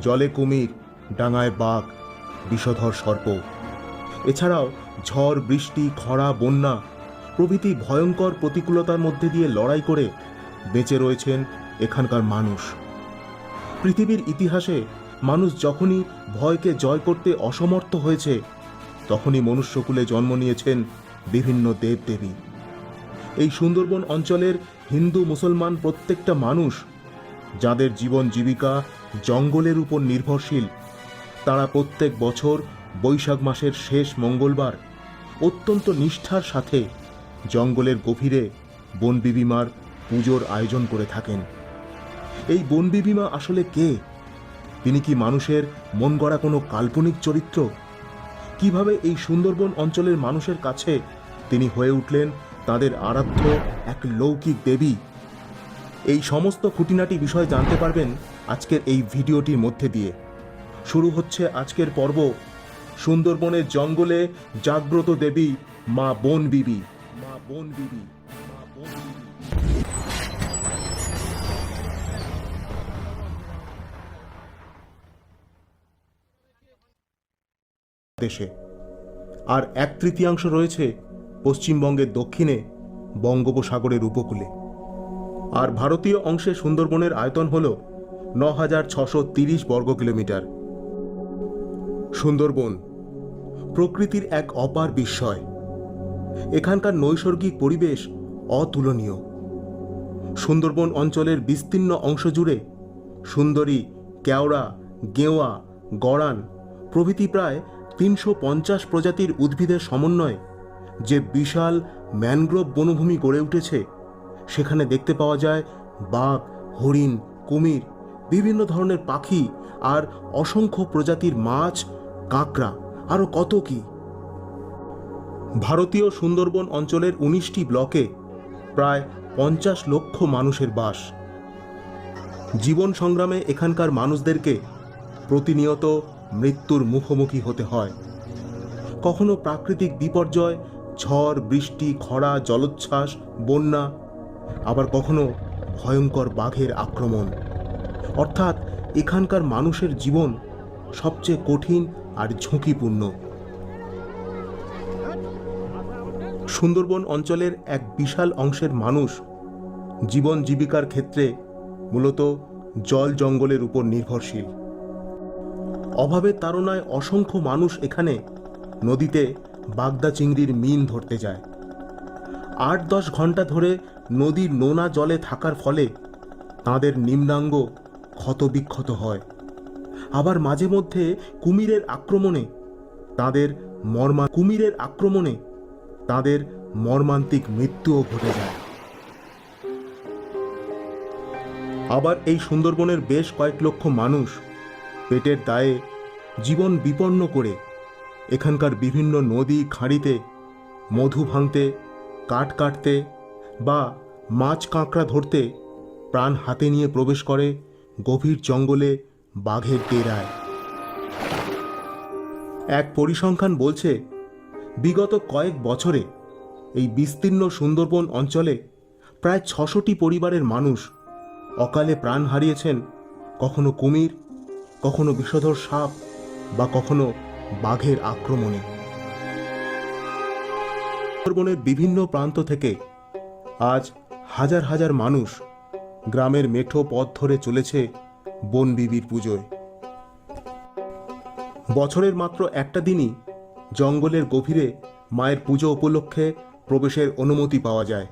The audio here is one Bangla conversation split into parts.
জলে কুমির, ডাঙায় বাঘ, বিষধর সর্প। এছাড়াও ঝড়, বৃষ্টি, খরা, বন্যা প্রভৃতি ভয়ঙ্কর প্রতিকূলতার মধ্যে দিয়ে লড়াই করে বেঁচে রয়েছেন এখানকার মানুষ। পৃথিবীর ইতিহাসে মানুষ যখনই ভয়কে জয় করতে অসমর্থ হয়েছে, তখনই মনুষ্যকুলে জন্ম নিয়েছেন বিভিন্ন দেবদেবী। এই সুন্দরবন অঞ্চলের হিন্দু মুসলমান প্রত্যেকটা মানুষ যাদের জীবন জীবিকা জঙ্গলের উপর নির্ভরশীল। তারা প্রত্যেক বছর বৈশাখ মাসের শেষ মঙ্গলবার অত্যন্ত নিষ্ঠার সাথে জঙ্গলের গভীরে বনবিবিমার পুজোর আয়োজন করে থাকেন। এই বনবিবিমা আসলে কে? তিনি কি মানুষের মন গড়া কোনো কাল্পনিক চরিত্র? কীভাবে এই সুন্দরবন অঞ্চলের মানুষের কাছে তিনি হয়ে উঠলেন তাদের আরাধ্য এক লৌকিক দেবী? এই সমস্ত খুঁটিনাটি বিষয় জানতে পারবেন আজকের এই ভিডিওটির মধ্যে দিয়ে। শুরু হচ্ছে আজকের পর্ব সুন্দরবনের জঙ্গলে জাগ্রত দেবী মা বন বিবি। মা বন বিবি, মা দেশে। আর এক তৃতীয়াংশ রয়েছে পশ্চিমবঙ্গের দক্ষিণে বঙ্গোপসাগরের উপকূলে। আর ভারতীয় অংশে সুন্দরবনের আয়তন হল ন হাজার ছশো তিরিশ বর্গ কিলোমিটার। সুন্দরবন প্রকৃতির এক অপার বিস্ময়। এখানকার নৈসর্গিক পরিবেশ অতুলনীয়। সুন্দরবন অঞ্চলের বিস্তীর্ণ অংশ জুড়ে সুন্দরী, কেওড়া, গেওয়া, গড়ান প্রভৃতি প্রায় তিনশো পঞ্চাশ প্রজাতির উদ্ভিদের সমন্বয়ে যে বিশাল ম্যানগ্রোভ বনভূমি গড়ে উঠেছে সেখানে দেখতে পাওয়া যায় বাঘ, হরিণ, কুমির, বিভিন্ন ধরনের পাখি আর অসংখ্য প্রজাতির মাছ, কাঁকড়া আরও কত কি। ভারতীয় সুন্দরবন অঞ্চলের উনিশটি ব্লকে প্রায় পঞ্চাশ লক্ষ মানুষের বাস। জীবন সংগ্রামে এখানকার মানুষদেরকে প্রতিনিয়ত মৃত্যুর মুখোমুখি হতে হয়। কখনো প্রাকৃতিক বিপর্যয়, ঝড়, বৃষ্টি, খরা, জলোচ্ছ্বাস, বন্যা আবার কখনো ভয়ঙ্কর বাঘের আক্রমণ। অর্থাৎ এখানকার মানুষের জীবন সবচেয়ে কঠিন আর ঝুঁকিপূর্ণ। সুন্দরবন অঞ্চলের এক বিশাল অংশের মানুষ জীবন জীবিকার ক্ষেত্রে মূলত জল জঙ্গলের উপর নির্ভরশীল। অভাবের তাড়নায় অসংখ্য মানুষ এখানে নদীতে বাগদা চিংড়ির মিন ধরতে যায়। আট দশ ঘণ্টা ধরে নদীর নোনা জলে থাকার ফলে তাদের নিম্নাঙ্গ ক্ষতবিক্ষত হয়। আবার মাঝে মধ্যে কুমিরের আক্রমণে তাদের মর্মা, কুমিরের আক্রমণে তাদের মর্মান্তিক মৃত্যুও ঘটে যায়। আবার এই সুন্দরবনের বেশ কয়েক লক্ষ মানুষ পেটের দায়ে জীবন বিপন্ন করে এখানকার বিভিন্ন নদী খাঁড়িতে মধু ভাঙতে কাঠ কাটতে বা মাছ কাঁকড়া ধরতে প্রাণ হাতে নিয়ে প্রবেশ করে গভীর জঙ্গলে বাঘের ডেরায়। এক পরিসংখ্যান বলছে, বিগত কয়েক বছরে এই বিস্তীর্ণ সুন্দরবন অঞ্চলে প্রায় ছশোটি পরিবারের মানুষ অকালে প্রাণ হারিয়েছেন, কখনো কুমির, কখনো বিষধর সাপ বা কখনো বাঘের আক্রমণে। সুন্দরবনের বিভিন্ন প্রান্ত থেকে আজ হাজার হাজার মানুষ গ্রামের মেঠো পথ ধরে চলেছে বনবিবির পুজোয়। বছরের মাত্র একটা দিনই জঙ্গলের গভীরে মায়ের পুজো উপলক্ষে প্রবেশের অনুমতি পাওয়া যায়।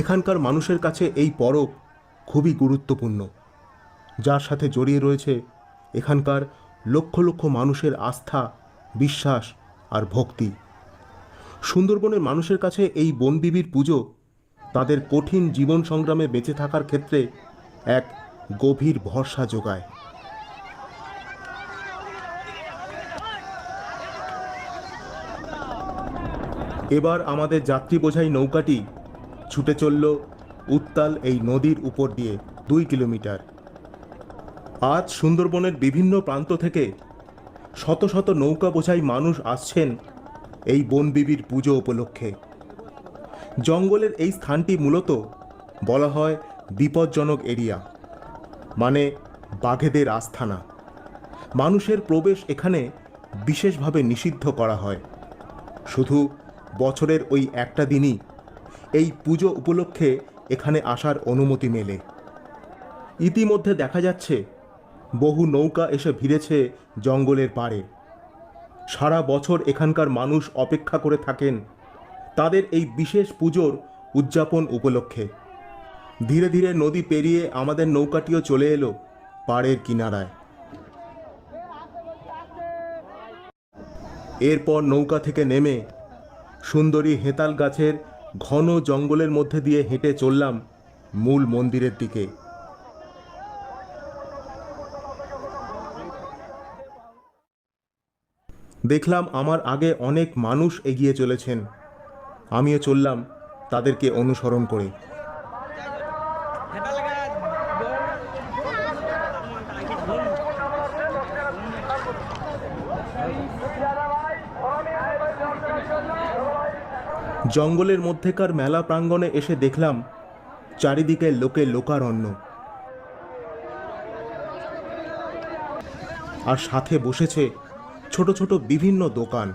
এখানকার মানুষের কাছে এই পরব খুবই গুরুত্বপূর্ণ। যার সাথে জড়িয়ে রয়েছে এখানকার লক্ষ লক্ষ মানুষের আস্থা, বিশ্বাস আর ভক্তি। সুন্দরবনের মানুষের কাছে এই বনবিবির পুজো তাদের কঠিন জীবন সংগ্রামে বেঁচে থাকার ক্ষেত্রে এক গভীর ভরসা যোগায়। এবার আমাদের যাত্রী বোঝাই নৌকাটি ছুটে চলল উত্তাল এই নদীর উপর দিয়ে দুই কিলোমিটার। আজ সুন্দরবনের বিভিন্ন প্রান্ত থেকে শত শত নৌকা বোঝাই মানুষ আসছেন এই বনবিবির পুজো উপলক্ষে। জঙ্গলের এই স্থানটি মূলত বলা হয় বিপজ্জনক এরিয়া মানে বাঘেদের আস্থানা। মানুষের প্রবেশ এখানে বিশেষভাবে নিষিদ্ধ করা হয়। শুধু বছরের ওই একটা দিনই এই পুজো উপলক্ষে এখানে আসার অনুমতি মেলে। ইতিমধ্যে দেখা যাচ্ছে, বহু নৌকা এসে ভিড়েছে জঙ্গলের পাড়ে। সারা বছর এখানকার মানুষ অপেক্ষা করে থাকেন তাদের এই বিশেষ পুজোর উদযাপন উপলক্ষে। ধীরে ধীরে নদী পেরিয়ে আমাদের নৌকাটিও চলে এলো পাড়ের কিনারায়। এরপর নৌকা থেকে নেমে সুন্দরী হেতাল গাছের ঘন জঙ্গলের মধ্যে দিয়ে হেঁটে চললাম মূল মন্দিরের দিকে। দেখলাম আমার আগে অনেক মানুষ এগিয়ে চলেছেন। আমিও চললাম তাদেরকে অনুসরণ করে। জঙ্গলের মধ্যেকার মেলা প্রাঙ্গণে এসে দেখলাম চারিদিকে লোকে লোকারণ্য। আর সাথে বসেছে ছোট ছোট বিভিন্ন দোকান।